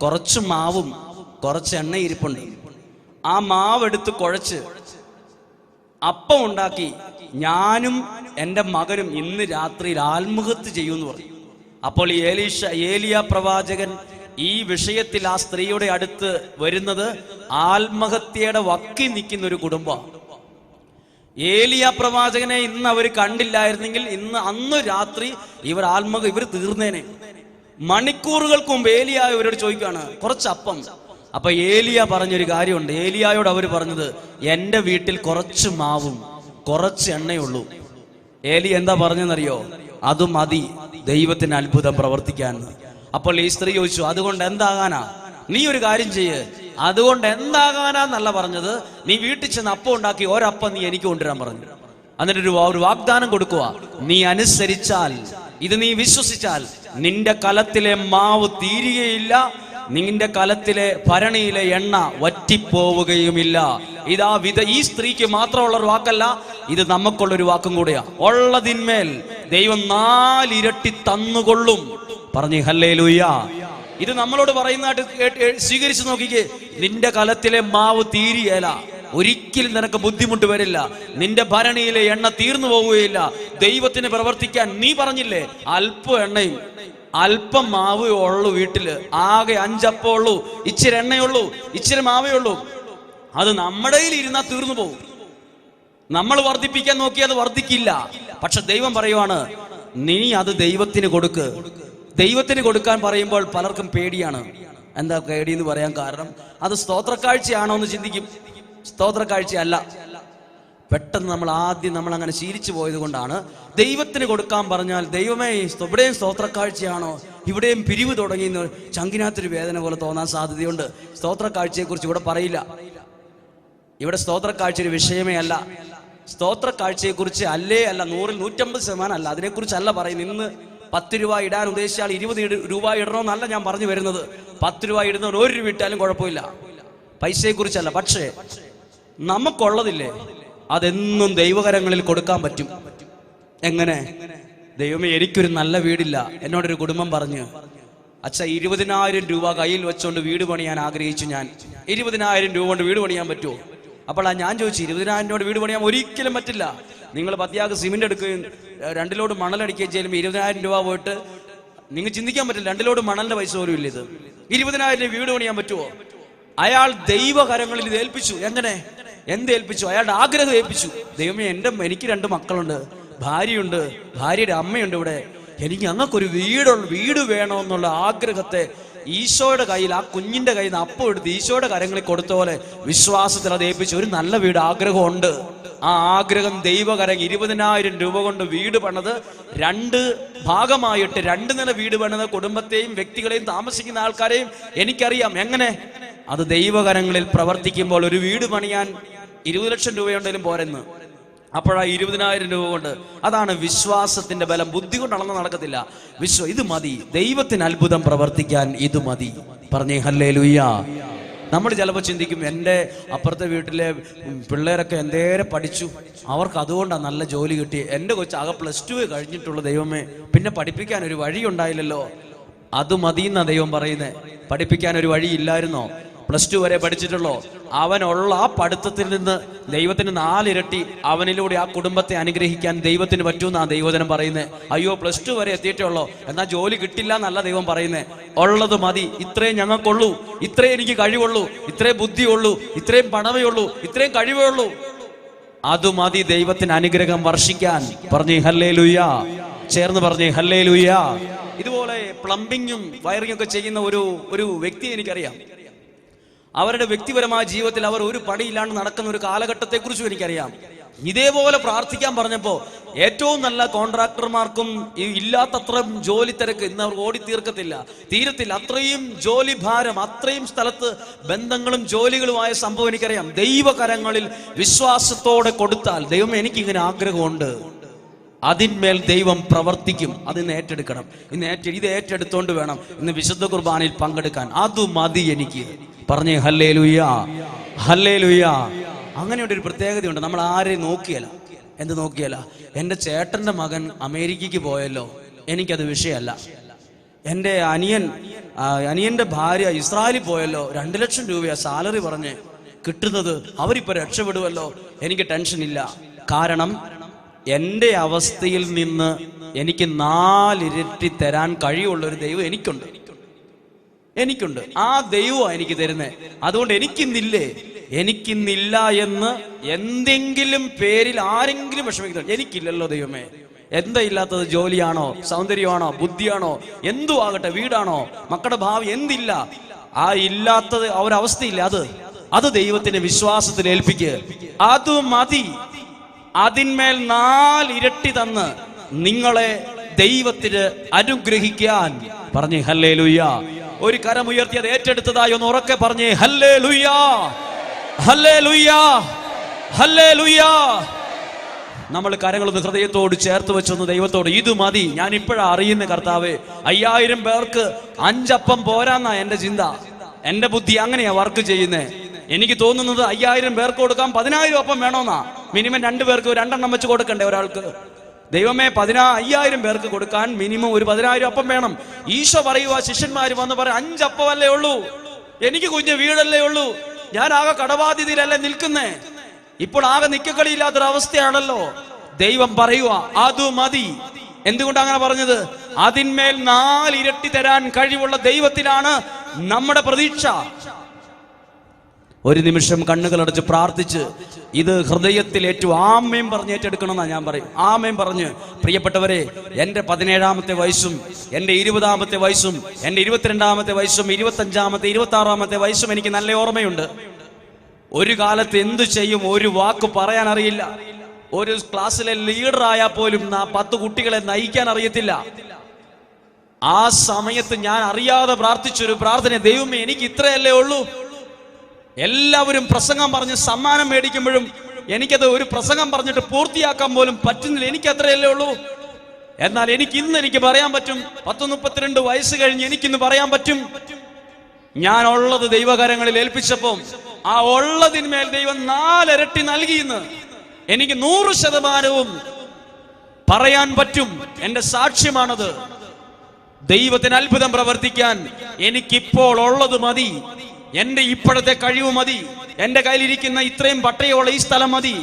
കുറച്ച് മാവും കുറച്ച് എണ്ണ ഇരിപ്പുണ്ട് ആ മാവ് എടുത്ത് കുഴച്ച് അപ്പം ഉണ്ടാക്കി ഞാനും എന്റെ മകനും ഇന്ന് രാത്രിയിൽ ആത്മഹത്യ ചെയ്യുമെന്ന് പറഞ്ഞു. അപ്പോൾ ഏലീഷ ഏലിയ പ്രവാചകൻ ഈ വിഷയത്തിൽ ആ സ്ത്രീയുടെ അടുത്ത് വരുന്നത് ആത്മഹത്യയുടെ വക്കി നിൽക്കുന്ന ഒരു കുടുംബം ഏലിയ പ്രവാചകനെ ഇന്ന് അവർ കണ്ടില്ലായിരുന്നെങ്കിൽ ഇന്ന് അന്ന് രാത്രി ഇവർ ആത്മക ഇവർ തീർന്നേനെ. മണിക്കൂറുകൾക്ക് മുമ്പ് ഏലിയ ഇവരോട് ചോദിക്കുകയാണ് കുറച്ച് അപ്പം. അപ്പൊ ഏലിയ പറഞ്ഞൊരു കാര്യമുണ്ട്. ഏലിയായോട് അവർ പറഞ്ഞത് എന്റെ വീട്ടിൽ കുറച്ച് മാവും. കുറച്ച് എണ്ണയുള്ളൂ. ഏലി എന്താ പറഞ്ഞെന്നറിയോ? അത് മതി. ദൈവത്തിന് അത്ഭുതം പ്രവർത്തിക്കാൻ. അപ്പോൾ ഈ സ്ത്രീ ചോദിച്ചു അതുകൊണ്ട് എന്താകാനാ? നീ ഒരു കാര്യം ചെയ്യ്. അതുകൊണ്ട് എന്താകാനാന്നല്ല പറഞ്ഞത്. നീ വീട്ടിൽ ചെന്ന് അപ്പം ഉണ്ടാക്കി ഒരപ്പം നീ എനിക്ക് കൊണ്ടുവരാൻ പറഞ്ഞു. എന്നിട്ട് ഒരു വാഗ്ദാനം കൊടുക്കുക നീ അനുസരിച്ചാൽ ഇത് നീ വിശ്വസിച്ചാൽ നിന്റെ കലത്തിലെ മാവ് തീരുകയില്ല നിന്റെ കലത്തിലെ ഭരണിയിലെ എണ്ണ വറ്റിപ്പോവുകയുമില്ല. ഇതാ വിധ ഈ സ്ത്രീക്ക് മാത്രമുള്ള ഒരു വാക്കല്ല ഇത് നമുക്കുള്ള ഒരു വാക്കും കൂടെയാ. ഉള്ളതിന്മേൽ ദൈവം നാലിരട്ടി തന്നുകൊള്ളും. പറഞ്ഞു ഹല്ലേ ഇത് നമ്മളോട് പറയുന്നതായിട്ട് സ്വീകരിച്ചു നോക്കിക്കേ. നിന്റെ കലത്തിലെ മാവ് തീരിയേല. ഒരിക്കലും നിനക്ക് ബുദ്ധിമുട്ട് വരില്ല. നിന്റെ ഭരണിയിലെ എണ്ണ തീർന്നു പോവുകയില്ല. ദൈവത്തിന് പ്രവർത്തിക്കാൻ നീ പറഞ്ഞില്ലേ? അല്പ എണ്ണയും. അല്പം മാവേ ഉള്ളൂ വീട്ടിൽ ആകെ അഞ്ചപ്പം ഉള്ളൂ. ഇച്ചിരി എണ്ണയുള്ളൂ ഇച്ചിരി മാവേ ഉള്ളൂ. അത് നമ്മുടെ കയ്യിൽ ഇരുന്നാൽ തീർന്നു പോകും. നമ്മൾ വർദ്ധിപ്പിക്കാൻ നോക്കി അത് വർദ്ധിക്കില്ല. പക്ഷെ ദൈവം പറയുവാണ് നീ അത് ദൈവത്തിന് കൊടുക്ക്. ദൈവത്തിന് കൊടുക്കാൻ പറയുമ്പോൾ പലർക്കും പേടിയാണ്. എന്താ പേടി എന്ന് പറയാൻ കാരണം അത് സ്തോത്രക്കാഴ്ചയാണോ എന്ന് ചിന്തിക്കും. സ്തോത്രക്കാഴ്ചയല്ല. പെട്ടെന്ന് നമ്മൾ ആദ്യം നമ്മൾ അങ്ങനെ ശീലിച്ചു പോയത് കൊണ്ടാണ്. ദൈവത്തിന് കൊടുക്കാൻ പറഞ്ഞാൽ ദൈവമേ ഇവിടെയും സ്തോത്രക്കാഴ്ചയാണോ? ഇവിടെയും പിരിവ് തുടങ്ങി എന്ന് ചങ്കിനകത്തൊരു വേദന പോലെ തോന്നാൻ സാധ്യതയുണ്ട്. സ്തോത്രക്കാഴ്ചയെക്കുറിച്ച് ഇവിടെ പറയില്ല. ഇവിടെ സ്തോത്രക്കാഴ്ച ഒരു വിഷയമേ അല്ല. സ്തോത്രക്കാഴ്ചയെക്കുറിച്ച് അല്ലേ അല്ല നൂറിൽ നൂറ്റമ്പത് ശതമാനം അല്ല. അതിനെക്കുറിച്ചല്ല പറയുന്നത്. ഇന്ന് പത്ത് രൂപ ഇടാൻ ഉദ്ദേശിച്ചാൽ ഇരുപത് രൂപ ഇടണമെന്നല്ല ഞാൻ പറഞ്ഞു വരുന്നത്. പത്ത് രൂപ ഇടുന്നവർ ഒരു രൂപ ഇട്ടാലും കുഴപ്പമില്ല. പൈസയെക്കുറിച്ചല്ല. പക്ഷേ നമുക്കുള്ളതില്ലേ? അതെന്നും ദൈവകരങ്ങളിൽ കൊടുക്കാൻ പറ്റും. എങ്ങനെ? ദൈവമേ എനിക്കൊരു നല്ല വീടില്ല. എന്നോടൊരു കുടുംബം പറഞ്ഞു അച്ഛ ഇരുപതിനായിരം രൂപ കയ്യിൽ വെച്ചുകൊണ്ട് വീട് പണിയാൻ ആഗ്രഹിച്ചു ഞാൻ. ഇരുപതിനായിരം രൂപ കൊണ്ട് വീട് പണിയാൻ പറ്റുമോ അപ്പോൾ ഞാൻ ചോദിച്ചു ഇരുപതിനായിരം രൂപ വീട് പണിയാൻ ഒരിക്കലും പറ്റില്ല. നിങ്ങൾ പത്തിയാക്ക് സിമെന്റ് എടുക്കുകയും രണ്ടിലോട് മണലടിക്കുകയും ചെയ്യുമ്പോൾ ഇരുപതിനായിരം രൂപ പോയിട്ട് നിങ്ങൾ ചിന്തിക്കാൻ പറ്റില്ല രണ്ടിലോട് മണലിന്റെ പൈസ പോലും ഇല്ല ഇത്. ഇരുപതിനായിരം രൂപ വീട് പണിയാൻ പറ്റുമോ അയാൾ ദൈവകരങ്ങളിൽ ഇത് ഏൽപ്പിച്ചു. എങ്ങനെ? എന്ത് ഏൽപ്പിച്ചു? അയാളുടെ ആഗ്രഹം ഏൽപ്പിച്ചു. ദൈവമേ എന്റെ എനിക്ക് രണ്ട് മക്കളുണ്ട്. ഭാര്യയുണ്ട്. ഭാര്യയുടെ അമ്മയുണ്ട് ഇവിടെ. എനിക്ക് ഞങ്ങൾക്കൊരു വീടുള്ള വീട് വേണമെന്നുള്ള ആഗ്രഹത്തെ ഈശോയുടെ കയ്യിൽ ആ കുഞ്ഞിന്റെ കയ്യിൽ നിന്ന് അപ്പം എടുത്ത് ഈശോയുടെ കരങ്ങളിൽ കൊടുത്ത പോലെ വിശ്വാസത്തിൽ അത് ഏൽപ്പിച്ചു ഒരു നല്ല വീട് ആഗ്രഹമുണ്ട്. ആ ആഗ്രഹം ദൈവകരം ഇരുപതിനായിരം രൂപ കൊണ്ട് വീട് പണിത് രണ്ട് ഭാഗമായിട്ട് രണ്ട് നില വീട് പണിത് കുടുംബത്തെയും വ്യക്തികളെയും താമസിക്കുന്ന ആൾക്കാരെയും എനിക്കറിയാം. എങ്ങനെ? അത് ദൈവകരങ്ങളിൽ പ്രവർത്തിക്കുമ്പോൾ ഒരു വീട് പണിയാൻ ഇരുപത് ലക്ഷം രൂപയുണ്ടെങ്കിലും പോരെന്ന്. അപ്പോഴാ ഇരുപതിനായിരം രൂപ കൊണ്ട് അതാണ് വിശ്വാസത്തിന്റെ ബലം. ബുദ്ധി കൊണ്ട് അളന്ന് നടക്കത്തില്ല. വിശ്വ ഇത് മതി. ദൈവത്തിന് അത്ഭുതം പ്രവർത്തിക്കാൻ ഇത് മതി. പറഞ്ഞേ ഹല്ലേ ലുയ്യാ നമ്മൾ ചിലപ്പോൾ ചിന്തിക്കും എന്റെ അപ്പുറത്തെ വീട്ടിലെ പിള്ളേരൊക്കെ എന്തേരെ പഠിച്ചു. അവർക്ക് അതുകൊണ്ടാണ് നല്ല ജോലി കിട്ടി എന്റെ കൊച്ചു ആകെ പ്ലസ് ടു കഴിഞ്ഞിട്ടുള്ള ദൈവമേ. പിന്നെ പഠിപ്പിക്കാൻ ഒരു വഴി ഉണ്ടായില്ലല്ലോ അത് മതിയെന്നാ ദൈവം പറയുന്നത് പഠിപ്പിക്കാൻ ഒരു വഴി ഇല്ലായിരുന്നോ പ്ലസ് ടു വരെ പഠിച്ചിട്ടുള്ളോ? അവനുള്ള ആ പഠിത്തത്തിൽ നിന്ന് ദൈവത്തിന് നാലിരട്ടി അവനിലൂടെ ആ കുടുംബത്തെ അനുഗ്രഹിക്കാൻ ദൈവത്തിന് പറ്റൂന്നാ ദൈവജനം പറയുന്നത് അയ്യോ പ്ലസ് ടു വരെ എത്തിയിട്ടുള്ളോ? എന്നാൽ ജോലി കിട്ടില്ല എന്നല്ല ദൈവം പറയുന്നത് ഉള്ളത് മതി. ഇത്രയും ഞങ്ങൾക്കുള്ളൂ. ഇത്രയും എനിക്ക് കഴിവുള്ളൂ. ഇത്രയും ബുദ്ധിയുള്ളൂ. ഇത്രയും പണമേ ഉള്ളൂ ഇത്രയും കഴിവേ ഉള്ളൂ അത് മതി ദൈവത്തിന് അനുഗ്രഹം വർഷിക്കാൻ. പറഞ്ഞു ഹല്ലേ ലുയ്യ ചേർന്ന് പറഞ്ഞേ ഹല്ലേ ലുയ്യ ഇതുപോലെ പ്ലംബിങ്ങും വയറിങ്ങും ഒക്കെ ചെയ്യുന്ന ഒരു ഒരു വ്യക്തി എനിക്കറിയാം. അവരുടെ വ്യക്തിപരമായ ജീവിതത്തിൽ അവർ ഒരു പടിയില്ലാണ്ട് നടക്കുന്ന ഒരു കാലഘട്ടത്തെക്കുറിച്ചും എനിക്കറിയാം. ഇതേപോലെ പ്രാർത്ഥിക്കാൻ പറഞ്ഞപ്പോൾ ഏറ്റവും നല്ല കോൺട്രാക്ടർമാർക്കും ഇല്ലാത്തത്ര ജോലി തിരക്ക് ഇന്ന് അവർ ഓടി തീർക്കത്തില്ല തീരത്തില്ല. അത്രയും ജോലി ഭാരം അത്രയും സ്ഥലത്ത് ബന്ധങ്ങളും ജോലികളുമായ സംഭവം എനിക്കറിയാം. ദൈവകരങ്ങളിൽ വിശ്വാസത്തോടെ കൊടുത്താൽ ദൈവം എനിക്കിങ്ങനെ ആഗ്രഹമുണ്ട്. അതിന്മേൽ ദൈവം പ്രവർത്തിക്കും. അത് ഏറ്റെടുക്കണം. ഇന്ന് ഏറ്റ ഇത് ഏറ്റെടുത്തോണ്ട് വേണം. ഇന്ന് വിശുദ്ധ കുർബാനയിൽ പങ്കെടുക്കാൻ. അത് മതി എനിക്ക്. പറഞ്ഞേ ഹല്ലേ ലുയ്യ ഹല്ലേ ലുയ്യ അങ്ങനെയുണ്ട് ഒരു പ്രത്യേകതയുണ്ട്. നമ്മൾ ആരെയും നോക്കിയല്ല. എന്ത് നോക്കിയല്ല? എന്റെ ചേട്ടന്റെ മകൻ അമേരിക്കയ്ക്ക് പോയല്ലോ. എനിക്കത് വിഷയമല്ല. എന്റെ അനിയൻ അനിയന്റെ ഭാര്യ ഇസ്രായേലിൽ പോയല്ലോ. രണ്ട് ലക്ഷം രൂപയാണ് സാലറി പറഞ്ഞ് കിട്ടുന്നത്. അവരിപ്പോൾ രക്ഷപ്പെടുമല്ലോ എനിക്ക് ടെൻഷൻ ഇല്ല. കാരണം എന്റെ അവസ്ഥയിൽ നിന്ന് എനിക്ക് നാലിരട്ടി തരാൻ കഴിയുള്ള ഒരു ദൈവം എനിക്കുണ്ട്. എനിക്കുണ്ട്. ആ ദൈവമാണ് എനിക്ക് തരുന്നത് അതുകൊണ്ട് എനിക്കിന്നില്ലേ? എനിക്കിന്നില്ല എന്ന് എന്തെങ്കിലും പേരിൽ ആരെങ്കിലും വിഷമിക്കുന്നുണ്ട്. എനിക്കില്ലല്ലോ ദൈവമേ. എന്താ ഇല്ലാത്തത്? ജോലിയാണോ? സൗന്ദര്യമാണോ? ബുദ്ധിയാണോ? എന്തു ആകട്ടെ? വീടാണോ? മക്കളുടെ ഭാവി എന്തില്ല? ആ ഇല്ലാത്തത് ആ ഒരു അവസ്ഥയില്ല അത്. അത് ദൈവത്തിന്റെ വിശ്വാസത്തിൽ ഏൽപ്പിക്കുക അത് മതി. അതിന്മേൽ നാലിരട്ടി തന്ന് നിങ്ങളെ ദൈവത്തിന് അനുഗ്രഹിക്കാൻ. പറഞ്ഞു ഹല്ലേ ലുയ്യ ഒരു കരമുയർത്തി അത് ഏറ്റെടുത്തതായി ഒന്ന് ഉറക്കെ പറഞ്ഞേ ഹല്ലേ ലുയാ ഹല്ലേ ലുയാ ഹല്ലേ ലുയാ നമ്മൾ കരങ്ങളൊന്ന് ഹൃദയത്തോട് ചേർത്ത് വെച്ചൊന്ന് ദൈവത്തോട് ഇത് മതി ഞാൻ ഇപ്പോഴാ അറിയുന്ന കർത്താവേ. അയ്യായിരം പേർക്ക് അഞ്ചപ്പം പോരാന്നാ എന്റെ ചിന്ത. എന്റെ ബുദ്ധി അങ്ങനെയാ വർക്ക് ചെയ്യുന്നേ. എനിക്ക് തോന്നുന്നത് അയ്യായിരം പേർക്ക് കൊടുക്കാം പതിനായിരം അപ്പം വേണമെന്നാ മിനിമം രണ്ടു പേർക്ക് രണ്ടെണ്ണം വെച്ച് കൊടുക്കണ്ടേ ഒരാൾക്ക്? ദൈവമേ പതിനാ അയ്യായിരം പേർക്ക് കൊടുക്കാൻ മിനിമം ഒരു പതിനായിരം അപ്പം വേണം. ഈശോ പറയുക ശിഷ്യന്മാർ വന്ന് പറയാം അഞ്ചപ്പമല്ലേ ഉള്ളൂ? എനിക്ക് കുഞ്ഞ് വീടല്ലേ ഉള്ളൂ? ഞാൻ ആകെ കടബാധ്യതയിലല്ലേ നിൽക്കുന്നേ? ഇപ്പോൾ ആകെ നിക്കക്കളിയില്ലാത്തൊരു അവസ്ഥയാണല്ലോ ദൈവം പറയുക അത് മതി. എന്തുകൊണ്ട് അങ്ങനെ പറഞ്ഞത്? അതിന്മേൽ നാലിരട്ടി തരാൻ കഴിവുള്ള ദൈവത്തിലാണ് നമ്മുടെ പ്രതീക്ഷ. ഒരു നിമിഷം കണ്ണുകളടച്ച് പ്രാർത്ഥിച്ച് ഇത് ഹൃദയത്തിൽ ഏറ്റവും ആമയും പറഞ്ഞ് ഏറ്റെടുക്കണമെന്നാണ് ഞാൻ പറയും. ആമയും പറഞ്ഞ് പ്രിയപ്പെട്ടവരെ എന്റെ പതിനേഴാമത്തെ വയസ്സും എന്റെ ഇരുപതാമത്തെ വയസ്സും എന്റെ ഇരുപത്തിരണ്ടാമത്തെ വയസ്സും ഇരുപത്തഞ്ചാമത്തെ ഇരുപത്തി ആറാമത്തെ വയസ്സും എനിക്ക് നല്ല ഓർമ്മയുണ്ട്. ഒരു കാലത്ത് എന്തു ചെയ്യും ഒരു വാക്ക് പറയാൻ അറിയില്ല ഒരു ക്ലാസ്സിലെ ലീഡർ ആയാൽ പോലും പത്ത് കുട്ടികളെ നയിക്കാൻ അറിയത്തില്ല. ആ സമയത്ത് ഞാൻ അറിയാതെ പ്രാർത്ഥിച്ചൊരു പ്രാർത്ഥന ദൈവമേ എനിക്ക് ഇത്രയല്ലേ ഉള്ളൂ. എല്ലാവരും പ്രസംഗം പറഞ്ഞ് സമ്മാനം മേടിക്കുമ്പോഴും എനിക്കത് ഒരു പ്രസംഗം പറഞ്ഞിട്ട് പൂർത്തിയാക്കാൻ പോലും പറ്റുന്നില്ല. എനിക്ക് അത്രയല്ലേ ഉള്ളൂ? എന്നാൽ എനിക്ക് ഇന്ന് എനിക്ക് പറയാൻ പറ്റും. പത്ത് മുപ്പത്തിരണ്ട് വയസ്സ് കഴിഞ്ഞ് എനിക്കിന്ന് പറയാൻ പറ്റും. ഞാൻ ഉള്ളത് ദൈവകരങ്ങളിൽ ഏൽപ്പിച്ചപ്പോൾ ആ ഉള്ളതിന്മേൽ ദൈവം നാലിരട്ടി നൽകിയെന്ന് എനിക്ക് നൂറ് ശതമാനവും പറയാൻ പറ്റും. എന്റെ സാക്ഷ്യമാണത്. ദൈവത്തിന് അത്ഭുതം പ്രവർത്തിക്കാൻ എനിക്കിപ്പോൾ ഉള്ളത് മതി. എന്റെ ഇപ്പോഴത്തെ കഴിവ് മതി. എന്റെ കയ്യിലിരിക്കുന്ന ഇത്രയും പട്ടയുള്ള ഈ സ്ഥലം മതി.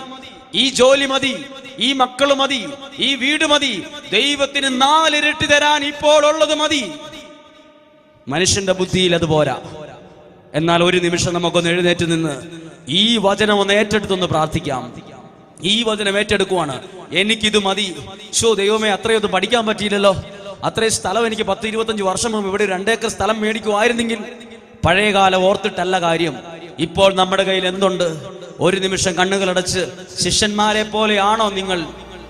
ഈ ജോലി മതി. ഈ മക്കൾ മതി. ഈ വീട് മതി. ദൈവത്തിന് നാലിരട്ടി തരാൻ ഇപ്പോൾ ഉള്ളത് മതി. മനുഷ്യന്റെ ബുദ്ധിയിൽ അത് പോരാ. എന്നാൽ ഒരു നിമിഷം നമുക്കൊന്ന് എഴുന്നേറ്റ് നിന്ന് ഈ വചനം ഒന്ന് ഏറ്റെടുത്തൊന്ന് പ്രാർത്ഥിക്കാം. ഈ വചനം ഏറ്റെടുക്കുവാണ്. എനിക്കിത് മതി. ഷോ ദൈവമേ അത്രയൊന്നും പഠിക്കാൻ പറ്റിയില്ലല്ലോ. അത്രയും സ്ഥലം എനിക്ക് പത്ത് ഇരുപത്തഞ്ച് വർഷം മുമ്പ് ഇവിടെ രണ്ടേക്കർ സ്ഥലം മേടിക്കുമായിരുന്നെങ്കിൽ പഴയകാലം ഓർത്തിട്ടല്ല കാര്യം. ഇപ്പോൾ നമ്മുടെ കയ്യിൽ എന്തുണ്ട്? ഒരു നിമിഷം കണ്ണുകളടച്ച് ശിഷ്യന്മാരെ പോലെയാണോ നിങ്ങൾ?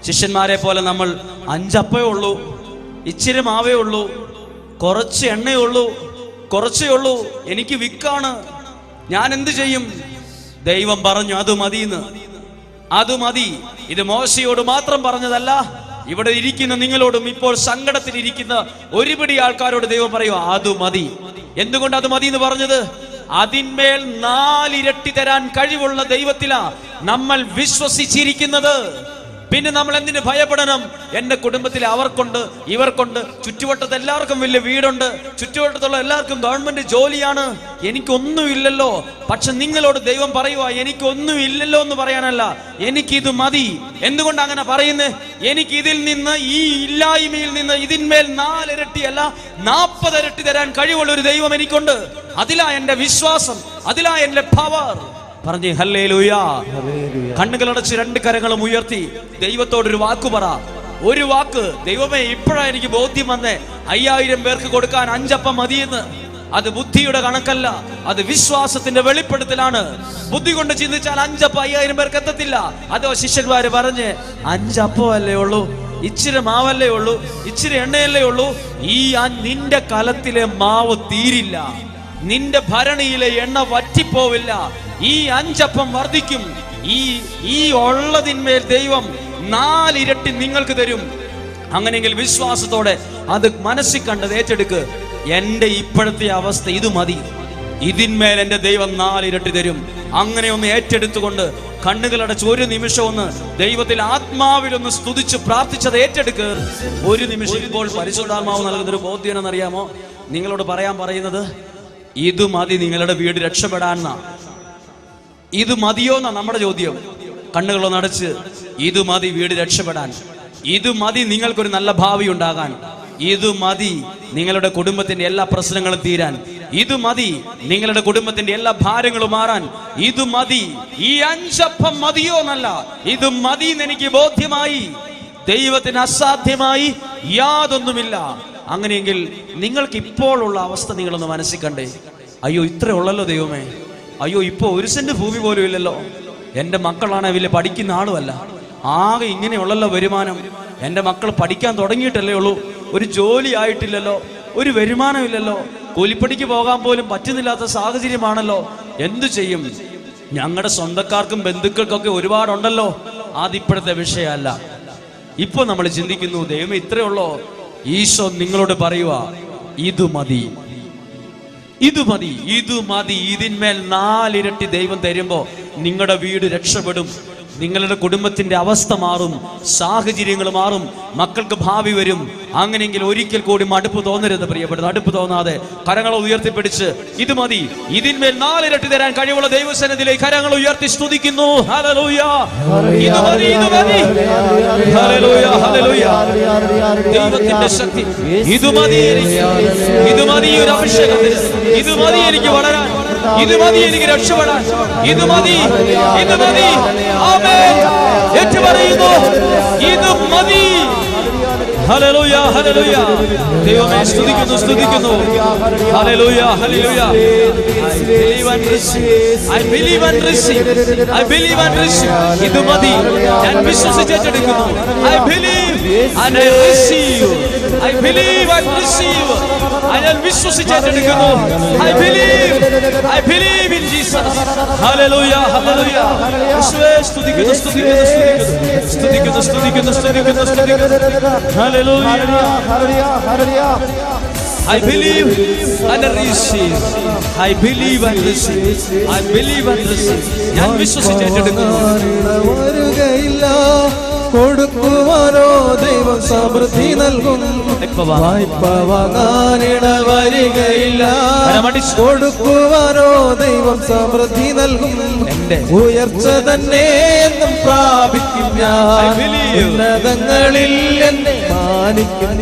ശിഷ്യന്മാരെ പോലെ നമ്മൾ അഞ്ചപ്പേ ഉള്ളൂ ഇച്ചിരി മാവേ ഉള്ളൂ കുറച്ച് എണ്ണയേ ഉള്ളൂ കുറച്ചേ ഉള്ളൂ എനിക്ക് വിക്കാണ് ഞാൻ എന്ത് ചെയ്യും? ദൈവം പറഞ്ഞു അത് മതിയെന്ന്. അത് മതി. ഇത് മോശയോട് മാത്രം പറഞ്ഞതല്ല ഇവിടെ ഇരിക്കുന്ന നിങ്ങളോടും ഇപ്പോൾ സങ്കടത്തിൽ ഇരിക്കുന്ന ഒരുപിടി ആൾക്കാരോട് ദൈവം പറയുക അത് മതി. എന്തുകൊണ്ട് അത് മതി എന്ന് പറഞ്ഞത്? അതിന്മേൽ നാലിരട്ടി തരാൻ കഴിവുള്ള ദൈവത്തിലാ നമ്മൾ വിശ്വസിച്ചിരിക്കുന്നത്. പിന്നെ നമ്മൾ എന്തിനു ഭയപ്പെടണം? എന്റെ കുടുംബത്തിൽ അവർക്കുണ്ട് ഇവർക്കുണ്ട്. ചുറ്റുവട്ടത്ത് എല്ലാവർക്കും വലിയ വീടുണ്ട്. ചുറ്റുവട്ടത്തുള്ള എല്ലാവർക്കും ഗവൺമെന്റ് ജോലിയാണ്. എനിക്കൊന്നും ഇല്ലല്ലോ പക്ഷെ നിങ്ങളോട് ദൈവം പറയുക എനിക്കൊന്നും ഇല്ലല്ലോ എന്ന് പറയാനല്ല. എനിക്കിത് മതി. എന്തുകൊണ്ട് അങ്ങനെ പറയുന്നത് എനിക്ക് ഇതിൽ നിന്ന് ഈ ഇല്ലായ്മയിൽ നിന്ന് ഇതിന്മേൽ നാലിരട്ടിയല്ല നാൽപ്പതിരട്ടി തരാൻ കഴിവുള്ള ഒരു ദൈവം എനിക്കുണ്ട്. അതിലാ എന്റെ വിശ്വാസം. അതിലാ എന്റെ പവർ പറഞ്ഞേ ഹല്ലേ കണ്ണുകളടച്ച് രണ്ട് കരങ്ങളും ഉയർത്തി ദൈവത്തോട് ഒരു വാക്കു പറ. ഒരു വാക്ക് ദൈവമേ ഇപ്പോഴാ എനിക്ക് ബോധ്യം വന്നേ. അയ്യായിരം പേർക്ക് കൊടുക്കാൻ അഞ്ചപ്പം മതിയെന്ന്. അത് ബുദ്ധിയുടെ കണക്കല്ല അത് വിശ്വാസത്തിന്റെ വെളിപ്പെടുത്തലാണ്. ബുദ്ധി കൊണ്ട് ചിന്തിച്ചാൽ അഞ്ചപ്പം അയ്യായിരം പേർക്ക് എത്തത്തില്ല. അതോ ശിഷ്യന്മാര് പറഞ്ഞ് അഞ്ചപ്പം അല്ലേ ഉള്ളൂ? ഇച്ചിരി മാവല്ലേ ഉള്ളൂ? ഇച്ചിരി എണ്ണയല്ലേ ഉള്ളൂ? ഈ നിന്റെ കലത്തിലെ മാവ് തീരില്ല. നിന്റെ ഭരണിയിലെ എണ്ണ വറ്റിപ്പോവില്ല. ഈ അഞ്ചപ്പം വർദ്ധിക്കും. ഈ ഈ ഉള്ളതിന്മേൽ ദൈവം നാലിരട്ടി നിങ്ങൾക്ക് തരും. അങ്ങനെയെങ്കിൽ വിശ്വാസത്തോടെ അത് മനസ്സിൽ കണ്ടത് ഏറ്റെടുക്ക്. എന്റെ ഇപ്പോഴത്തെ അവസ്ഥ ഇത് മതി. ഇതിന്മേൽ എന്റെ ദൈവം നാലിരട്ടി തരും. അങ്ങനെ ഒന്ന് ഏറ്റെടുത്തുകൊണ്ട് കണ്ണുകളടച്ച് ഒരു നിമിഷം ഒന്ന് ദൈവത്തിൽ ആത്മാവിൽ ഒന്ന് സ്തുതിച്ച് പ്രാർത്ഥിച്ചത് ഏറ്റെടുക്ക്. ഒരു നിമിഷം ഇപ്പോൾ പരിശുദ്ധാത്മാവ് നൽകുന്ന ഒരു ബോധ്യം എന്നറിയാമോ നിങ്ങളോട് പറയാൻ പറയുന്നത് ഇത് മതി നിങ്ങളുടെ വീട് രക്ഷപ്പെടാൻ ഇത് മതിയോ എന്നാ നമ്മുടെ ചോദ്യം. കണ്ണുകളൊന്ന് അടച്ച് ഇത് മതി വീട് രക്ഷപ്പെടാൻ. ഇത് മതി നിങ്ങൾക്കൊരു നല്ല ഭാവി ഉണ്ടാകാൻ. ഇത് മതി നിങ്ങളുടെ കുടുംബത്തിന്റെ എല്ലാ പ്രശ്നങ്ങളും തീരാൻ. ഇത് മതി നിങ്ങളുടെ കുടുംബത്തിന്റെ എല്ലാ ഭാരങ്ങളും മാറാൻ. ഇത് മതി ഈ അഞ്ചപ്പം മതിയോ എന്നല്ല ഇത് മതി എന്ന് എനിക്ക് ബോധ്യമായി. ദൈവത്തിന് അസാധ്യമായി. യാതൊന്നുമില്ല. അങ്ങനെയെങ്കിൽ നിങ്ങൾക്ക് ഇപ്പോഴുള്ള അവസ്ഥ നിങ്ങളൊന്ന് മനസ്സിൽ കണ്ടേ അയ്യോ ഇത്ര ഉള്ളല്ലോ ദൈവമേ. അയ്യോ ഇപ്പോൾ ഒരു സെന്റ് ഭൂമി പോലും ഇല്ലല്ലോ. എന്റെ മക്കളാണ് വലിയ പഠിക്കുന്ന ആളുമല്ല. ആകെ ഇങ്ങനെയുള്ളല്ലോ വരുമാനം. എന്റെ മക്കൾ പഠിക്കാൻ തുടങ്ങിയിട്ടല്ലേ ഉള്ളൂ. ഒരു ജോലി ആയിട്ടില്ലല്ലോ. ഒരു വരുമാനമില്ലല്ലോ കൂലിപ്പടിക്ക് പോകാൻ പോലും പറ്റുന്നില്ലാത്ത സാഹചര്യമാണല്ലോ. എന്തു ചെയ്യും? ഞങ്ങളുടെ സ്വന്തക്കാർക്കും ബന്ധുക്കൾക്കൊക്കെ ഒരുപാടുണ്ടല്ലോ. അതിപ്പോഴത്തെ വിഷയമല്ല. ഇപ്പൊ നമ്മൾ ചിന്തിക്കുന്നു ദൈവം ഇത്രയേ ഉള്ളോ? ഈശോ നിങ്ങളോട് പറയുക ഇത് മതി. ഇത് മതി ഇത് മതി. ഇതിന്മേൽ നാലിരട്ടി ദൈവം തരുമ്പോ നിങ്ങളുടെ വീട് രക്ഷപ്പെടും. നിങ്ങളുടെ കുടുംബത്തിന്റെ അവസ്ഥ മാറും സാഹചര്യങ്ങൾ മാറും മക്കൾക്ക് ഭാവി വരും. അങ്ങനെയെങ്കിൽ ഒരിക്കൽ കൂടി മടുപ്പ് തോന്നരുത് പ്രിയപ്പെടുന്നത് അടുപ്പ് തോന്നാതെ കരങ്ങൾ ഉയർത്തിപ്പിടിച്ച് ഇത് മതി. ഇതിന്മേൽ നാലിരട്ടി തരാൻ കഴിവുള്ള ദൈവസനത്തിലെ കരങ്ങൾ ഉയർത്തി സ്തുതിക്കുന്നു. ദൈവത്തിന്റെ ശക്തി. ഇത് മതി ഇത് മതി ഒരു അഭിഷേകത്തിന്. ഇത് മതി എനിക്ക് വളരാൻ. ഇത് മതി എനിക്ക് രക്ഷപ്പെടാൻ. ഇത് മതി. ഇത് മതി. ആമേൻ. ഏറ്റുപറയുന്നു ഇത് മതി. ഹല്ലേലൂയ ദൈവമേ സ്തുതിക്കുന്നു സ്തുതിക്കുന്നു. Hallelujah hallelujah. I believe and receive. I believe and receive. ഇത് മതി. ഞാൻ വിശ്വസിച്ചെടുക്കുന്നു I believe and I receive. I believe and receive ഞാൻ വിശ്വസിച്ചെടുക്കുന്നു I believe I believe in Jesus Hallelujah Hallelujah യേശുവേ സ്തുതിക്കുന്നു സ്തുതിക്കുന്നു സ്തുതിക്കുന്നു സ്തുതിക്കുന്നു സ്തുതിക്കുന്നു സ്തുതിക്കുന്നു Hallelujah I believe and receive. I believe and receive. I believe and receive. ഞാൻ വിശ്വസിച്ചെടുക്കുന്നു വരുകയില്ല കൊടുക്കുവാനോ ദൈവം സമൃദ്ധി നൽകും. വായ്പ വാങ്ങാനിട വരികയില്ല കൊടുക്കുവാനോ ദൈവം സമൃദ്ധി നൽകും. എന്റെ. ഉയർച്ച തന്നെ എന്നും പ്രാപിക്കും ഞാൻ. ഉന്നതങ്ങളിൽ എന്നെ മാനിക്കും.